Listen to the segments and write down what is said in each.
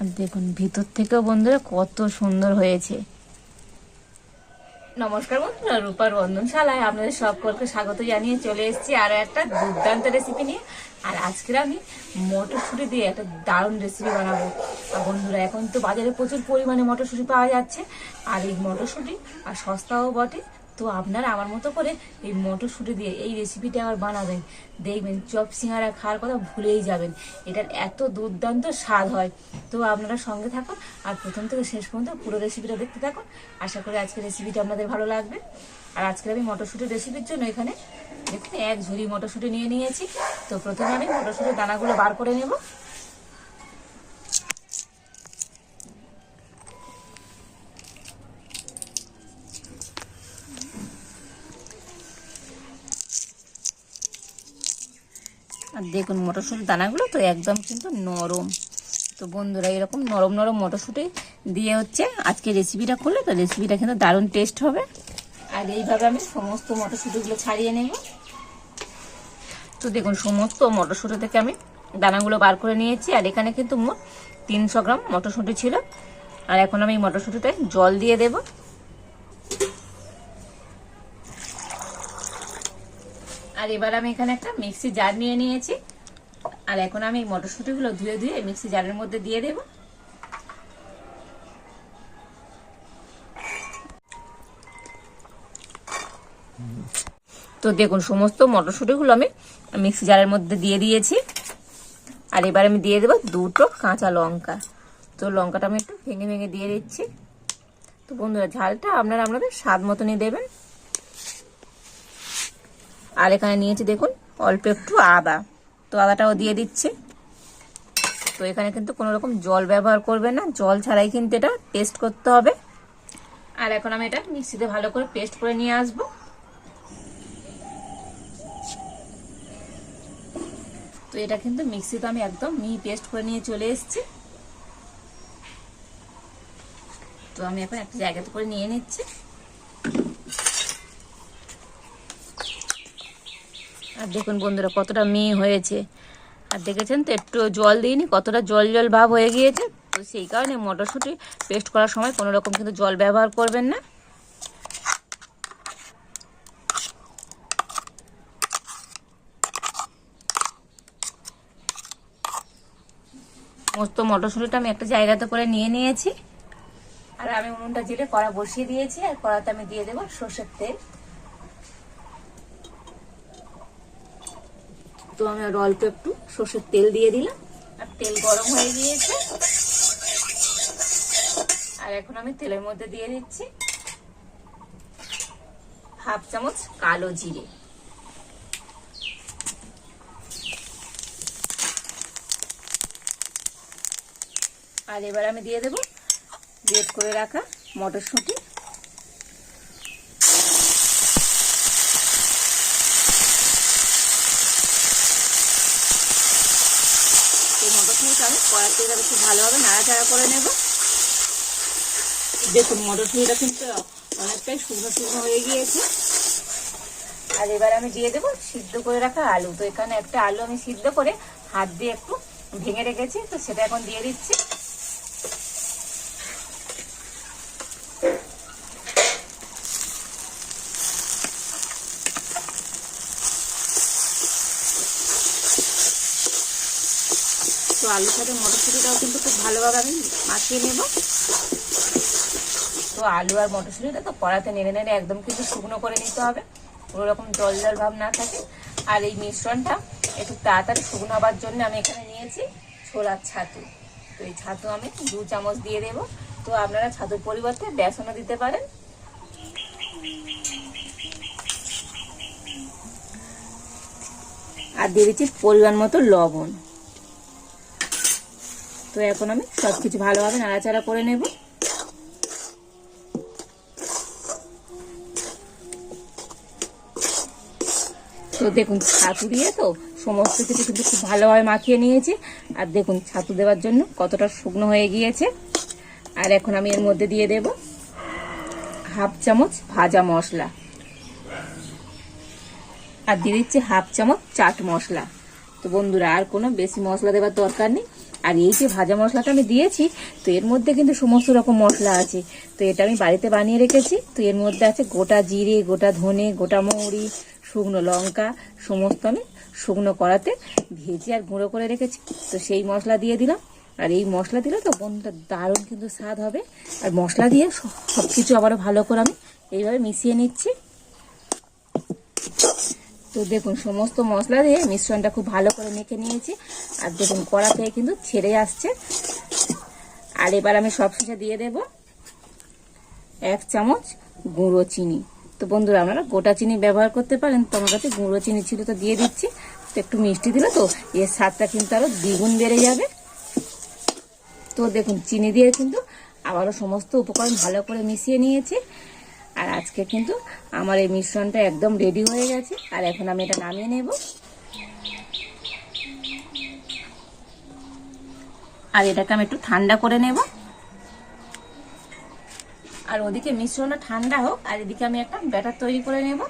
আর দেখুন, ভিতর থেকেও বন্ধুরা কত সুন্দর হয়েছে। নমস্কার বন্ধুরা, রূপার বন্ধনশালায় আপনাদের সকলকে স্বাগত জানিয়ে চলে এসেছি আরও একটা দুর্দান্ত রেসিপি নিয়ে। আর আজকের আমি মটরশুঁটি দিয়ে একটা দারুণ রেসিপি বানাবো। আর বন্ধুরা, এখন তো বাজারে প্রচুর পরিমাণে মটরশুঁটি পাওয়া যাচ্ছে। আর এই মটরশুঁটি আর সস্তাও বটে তো আপনারা আমার মতো করে এই মটরশুঁটি দিয়ে এই রেসিপিটা আবার বানাবেন। দেখবেন চপ সিঙ্গারা খাওয়ার কথা ভুলেই যাবেন। এটার এত দুর্দান্ত স্বাদ হয়। তো আপনারা সঙ্গে থাকুন আর প্রথম থেকে শেষ পর্যন্ত পুরো রেসিপিটা দেখতে থাকুন। আশা করি আজকের রেসিপিটা আপনাদের ভালো লাগবে। আর আজকের আমি মটরশুঁটির রেসিপির জন্য এখানে দেখুন এক ঝুড়ি মটরশুঁটি নিয়ে নিয়েছি। তো প্রথমে আমি মটরশুঁটির দানাগুলো বার করে নেব। দেখুন মটরশুঁটির দানাগুলো তো একদম কিন্তু নরম। তো বন্ধুরা, এরকম নরম নরম মটরশুঁটি দিয়ে হচ্ছে আজকে রেসিপিটা করলে তো রেসিপিটা কিন্তু দারুণ টেস্ট হবে। আর এইভাবে আমি সমস্ত মটরশুঁটিগুলো ছাড়িয়ে নেব। তো দেখুন, সমস্ত মটরশুঁটি থেকে আমি দানাগুলো বার করে নিয়েছি। আর এখানে কিন্তু মোট তিনশো গ্রাম মটরশুঁটি ছিল। আর এখন আমি এই মটরশুঁটিটায় জল দিয়ে দেবো। আর এবার আমি এখানে একটা মিক্সি জার নিয়ে নিয়েছি। আর এখন আমি এই মটরশুঁটিগুলো ধুয়ে ধুয়ে মিক্সি জারের মধ্যে দিয়ে দেব। তো দেখুন, সমস্ত মটরশুঁটিগুলো আমি মিক্সি জারের মধ্যে দিয়ে দিয়েছি। আর এবার আমি দিয়ে দেবো দুটো কাঁচা লঙ্কা। তো লঙ্কাটা আমি একটু ভেঙে ভেঙে দিয়ে দিচ্ছি। তো বন্ধুরা, ঝালটা আপনারা আপনাদের স্বাদ মতনই দেবেন। আর এখানে নিয়েছি দেখুন, অল্প একটু আদা। তো আদাটাও দিয়ে দিচ্ছে। তো এখানে কিন্তু কোনো রকম জল ব্যবহার করবে না। জল ছাড়াই কিন্তু এটা পেস্ট করতে হবে। আর এখন আমি এটা মিক্সিতে ভালো করে পেস্ট করে নিয়ে আসব। তো এটা কিন্তু মিক্সিতে আমি একদম মিহি পেস্ট করে নিয়ে চলে এসেছি। তো আমি এখন একটা জায়গাতে করে নিয়ে নিচ্ছি। আর দেখুন বন্ধুরা, কতটা মেয়ে হয়েছে। আর দেখেছেন তো একটু জল দিইনি, কতটা জল জল ভাব হয়ে গিয়েছে। তো সেই কারণে মটরশুঁটি পেস্ট করার সময় কোনো রকম কিন্তু জল ব্যবহার করবেন না। সমস্ত মটরশুঁটিটা আমি একটা জায়গাতে করে নিয়ে নিয়েছি। আর আমি উনুনটা জেলে কড়া বসিয়ে দিয়েছি, আর কড়াতে আমি দিয়ে দেবো সর্ষের তেল। তো আমি আর অল্প একটু সর্ষের তেল দিয়ে দিলাম। আর তেল গরম হয়ে গিয়েছে। আর এখন আমি তেলের মধ্যে দিয়ে দিচ্ছি হাফ চামচ কালো জিরে। আর এবার আমি দিয়ে দেব গ্রেট করে রাখা মটরশুঁটি এই কড়াতে এবার খুব ভালোভাবে নাড়াচাড়া করে নেব। দেখুন, মটরশুঁটিটা কিন্তু অনেকটাই শুকনো শুকনো হয়ে গিয়েছে। আর এবার আমি দিয়ে দেবো সিদ্ধ করে রাখা আলু। তো এখানে একটা আলু আমি সিদ্ধ করে হাত দিয়ে একটু ভেঙে রেখেছি, তো সেটা এখন দিয়ে দিচ্ছি। তো আলুর সাথে মটরশুঁটিটাও কিন্তু খুব ভালোভাবে আমি মাখিয়ে নেব। তো আলু আর মটরশুঁটিটা তো কড়াতে নেড়ে নেড়ে একদম কিন্তু শুকনো করে নিতে হবে। কোনো রকম জল জল ভাব না থাকে। আর এই মিশ্রণটা একটু তাড়াতাড়ি শুকনো হবার জন্য আমি এখানে নিয়েছি ছোলার ছাতু। তো এই ছাতু আমি দু চামচ দিয়ে দেব। তো আপনারা ছাতুর পরিবর্তে বেসনও দিতে পারেন। আর দিয়ে দিচ্ছি পরিমাণ মতো লবণ। তো এখন আমি সব কিছু ভালোভাবে নাড়াচাড়া করে নেব। তো দেখুন, ছাতু দিয়ে তো সমস্ত কিছু কিন্তু খুব ভালোভাবে মাখিয়ে নিয়েছি। আর দেখুন, ছাতু দেওয়ার জন্য কতটা শুকনো হয়ে গিয়েছে। আর এখন আমি এর মধ্যে দিয়ে দেব হাফ চামচ ভাজা মশলা। আর দিয়ে দিচ্ছি হাফ চামচ চাট মশলা। তো বন্ধুরা, আর কোনো বেশি মশলা দেওয়ার দরকার নেই। আর এই যে ভাজা মশলাটা আমি দিয়েছি, তো এর মধ্যে কিন্তু সমস্ত রকম মশলা আছে। তো এটা আমি বাড়িতে বানিয়ে রেখেছি, তো এর মধ্যে আছে গোটা জিরে, গোটা ধনে, গোটা মৌরি, শুকনো লঙ্কা, সমস্ত আমি শুকনো কড়াতে ভেজে আর গুঁড়ো করে রেখেছি। তো সেই মশলা দিয়ে দিলাম। আর এই মশলা দিলে তো বন্ধুটা দারুণ কিন্তু স্বাদ হবে। আর মশলা দিয়ে সব কিছু আবারও ভালো করে আমি এইভাবে মিশিয়ে নিচ্ছি। তো দেখুন, সমস্ত মশলা দিয়ে মিশ্রণটা খুব ভালো করে মেখে নিয়েছি। আর দেখুন কড়া কিন্তু ছেড়ে আসছে। আর এবার আমি সব শেষে দিয়ে দেব এক চামচ গুঁড়ো চিনি। তো বন্ধুরা, আপনারা গোটা চিনি ব্যবহার করতে পারেন। তো আমার কাছে গুঁড়ো চিনি ছিল তো দিয়ে দিচ্ছি। তো একটু মিষ্টি দিলে তো এর স্বাদটা কিন্তু আরও দ্বিগুণ বেড়ে যাবে। তো দেখুন, চিনি দিয়ে কিন্তু আবারও সমস্ত উপকরণ ভালো করে মিশিয়ে নিয়েছি। আর আজকে কিন্তু আমার এই মিশ্রণটা একদম রেডি হয়ে গেছে। আর এখন আমি এটা নামিয়ে নেব। আর এটাকে আমি একটু ঠান্ডা করে নেব। আর ওদিকে মিশ্রণটা ঠান্ডা হোক, আর এদিকে আমি একটা ব্যাটার তৈরি করে নেব।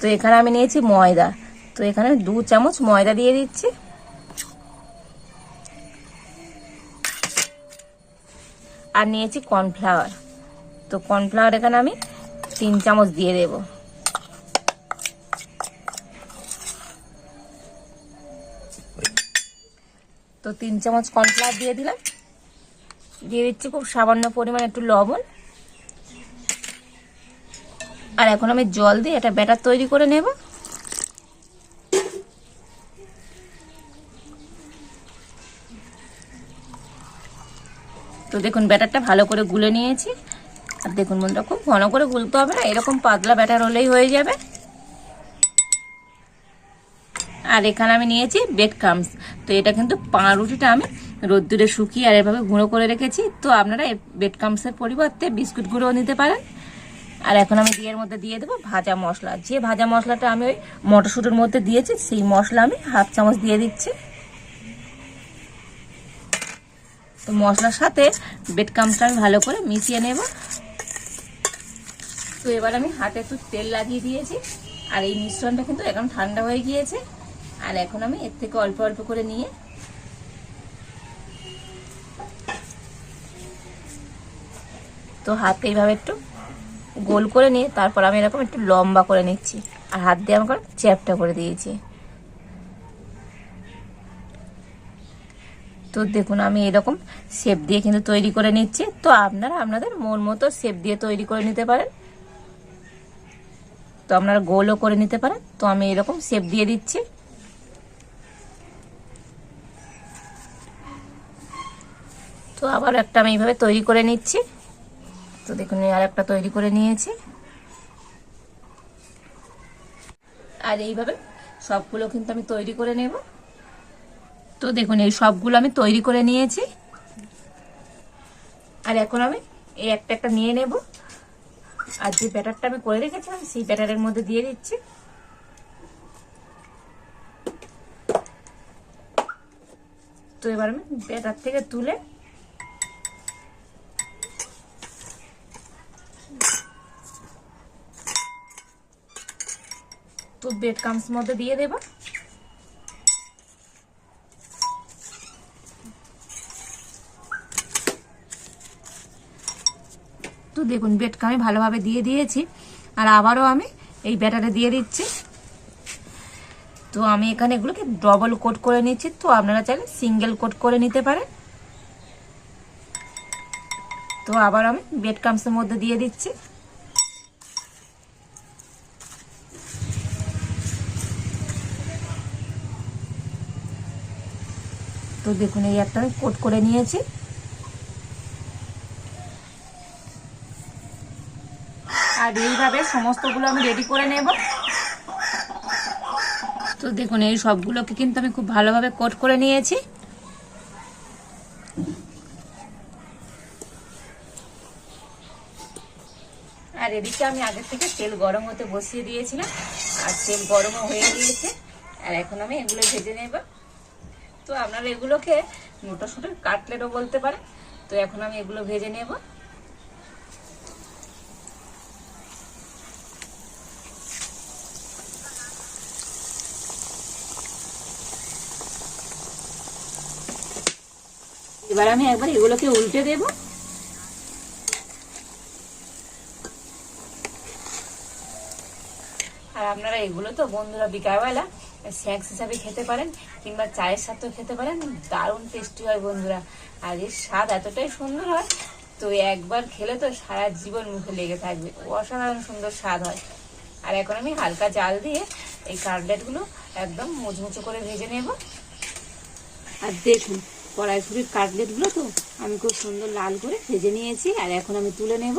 তো এখানে আমি নিয়েছি ময়দা। তো এখানে দু চামচ ময়দা দিয়ে দিচ্ছি। আর নিয়েছি কর্নফ্লাওয়ার তো কর্নফ্লাওয়ার এখানে আমি তিন চামচ দিয়ে দেব। তো তিন চামচ কর্নফ্লাওয়ার দিয়ে দিলাম। দিয়ে দিচ্ছি খুব সামান্য পরিমাণ একটু লবণ। আর এখন আমি জল দিয়ে একটা ব্যাটার তৈরি করে নেব। তো দেখুন, ব্যাটারটা ভালো করে গুলে নিয়েছি। আর দেখুন বন্ধুরা, খুব ঘন করে গুলতে হবে না, এরকম পাতলা ব্যাটার হলেই হয়ে যাবে। আর এখানে আমি নিয়েছি বেড ক্রামস। তো এটা কিন্তু পাউরুটিটা আমি রোদ্দুরে শুকিয়ে আর এভাবে গুঁড়ো করে রেখেছি। তো আপনারা বেড ক্রামসের পরিবর্তে বিস্কুট গুঁড়োও নিতে পারেন। আর এখন আমি এর মধ্যে দিয়ে দেবো ভাজা মশলা। যে ভাজা মশলাটা আমি ওই মটরশুটির মধ্যে দিয়েছি, সেই মশলা আমি হাফ চামচ দিয়ে দিচ্ছি। তো মশলার সাথে বেড কামটা আমি ভালো করে মিশিয়ে নেব। তো এবার আমি হাতে একটু তেল লাগিয়ে দিয়েছি। আর এই মিশ্রণটা কিন্তু এখন ঠান্ডা হয়ে গিয়েছে। আর এখন আমি এর থেকে অল্প অল্প করে নিয়ে তো হাতে এইভাবে একটু গোল করে নিয়ে তারপর আমি এরকম একটু লম্বা করে নিচ্ছি। আর হাত দিয়ে আমাকে চ্যাপটা করে দিয়েছি। তো দেখুন, আমি এরকম শেপ দিয়ে কিন্তু তৈরি করে নিচ্ছি। তো আপনারা আপনাদের মন মতো শেপ দিয়ে তৈরি করে নিতে পারেন। তো আপনারা গোলও করে নিতে পারেন। তো আমি এরকম শেপ দিয়ে দিচ্ছি। তো আবার একটা আমি এইভাবে তৈরি করে নিচ্ছি। তো দেখুন আর একটা তৈরি করে নিয়েছি। আর এইভাবে সবগুলো কিন্তু আমি তৈরি করে নেব। তো দেখুন, এই সবগুলো আমি তৈরি করে নিয়েছি। আর এখন আমি এই একটা একটা নিয়ে নেব। আর যে ব্যাটারটা আমি করে রেখেছিলাম, সেই ব্যাটারের মধ্যে দিয়ে দিচ্ছি। তো এবার আমি ব্যাটার থেকে তুলে তো বেড কামস মধ্যে দিয়ে দেবো। দেখুন বেডটা আমি ভালোভাবে দিয়ে দিয়েছি। আর আবারও আমি এই ব্যাটারে দিয়ে দিচ্ছি। তো আমি এখানে এগুলোকে ডবল কোট করে নিচ্ছি। তো আপনারা চাইলে সিঙ্গেল কোট করে নিতে পারেন। তো আবার আমি বেড কামসের মধ্যে দিয়ে দিচ্ছি। তো দেখুন, এই একটা আমি কোট করে নিয়েছি। আর এইভাবে সমস্তগুলো আমি রেডি করে নেব। তো দেখুন, এই সবগুলোকে কিন্তু আমি খুব ভালোভাবে কোট করে নিয়েছি। আর এদিকে আমি আগের থেকে তেল গরম হতে বসিয়ে দিয়েছিলাম, আর তেল গরমও হয়ে গিয়েছে। আর এখন আমি এগুলো ভেজে নেব। তো আপনারা এগুলোকে মোটাসুটের কাটলেটও বলতে পারেন। তো এখন আমি এগুলো ভেজে নেব। এবার আমি একবার এগুলোকে উল্টে দেব। আর আপনারা এগুলো তো বন্ধুরা বিকালবেলা স্ন্যাক্স হিসাবে খেতে পারেন কিংবা চায়ের সাথেও খেতে পারেন, দারুণ টেস্টি হয় বন্ধুরা। আর এর স্বাদ এতটাই সুন্দর হয়, তো একবার খেলে তো সারা জীবন মুখে লেগে থাকবে। অসাধারণ সুন্দর স্বাদ হয়। আর এখন আমি হালকা জাল দিয়ে এই কাটলেটগুলো একদম মুচমুচো করে ভেজে নেব। আর দেখুন কড়াইশুটির কাটলেটগুলো তো আমি খুব সুন্দর লাল করে ভেজে নিয়েছি, আর এখন আমি তুলে নেব।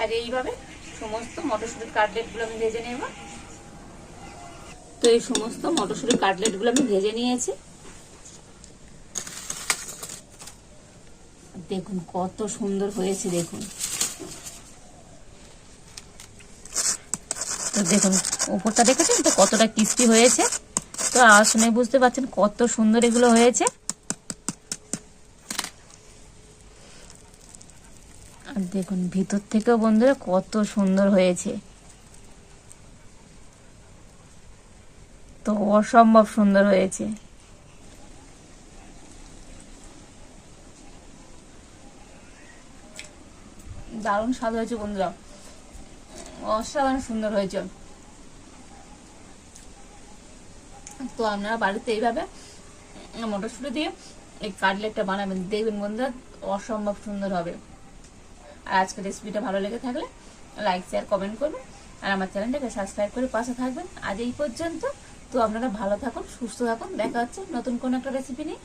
আর এইভাবে সমস্ত মটরশুটির কাটলেটগুলো আমি ভেজে নেব। তো এই সমস্ত মটরশুটির কাটলেটগুলো আমি ভেজে নিয়েছি। দেখুন কত সুন্দর হয়েছে, দেখুন। তো দেখুন, উপরটা দেখেছেন তো? কতটা ক্রিস্পি হয়েছে। তো আওয়াজ শুনে বুঝতে পারছেন কত সুন্দর এগুলো হয়েছে। আর দেখুন, ভিতর থেকেও বন্ধুরা কত সুন্দর হয়েছে। তো অসম্ভব সুন্দর হয়েছে। দারুণ স্বাদ হয়েছে বন্ধুরা। অসাধারণ সুন্দর হয়েছে। তো আপনারা বাড়িতে এইভাবে মটরশুঁটি দিয়ে এই কাটলেটটা বানাবেন। দেখবেন বন্ধুরা, অসম্ভব সুন্দর হবে। আর আজকের রেসিপিটা ভালো লেগে থাকলে লাইক শেয়ার কমেন্ট করবেন। আর আমার চ্যানেলটাকে সাবস্ক্রাইব করে পাশে থাকবেন। আজ এই পর্যন্ত। তো আপনারা ভালো থাকুন, সুস্থ থাকুন। দেখা হচ্ছে নতুন কোনো একটা রেসিপি নিয়ে।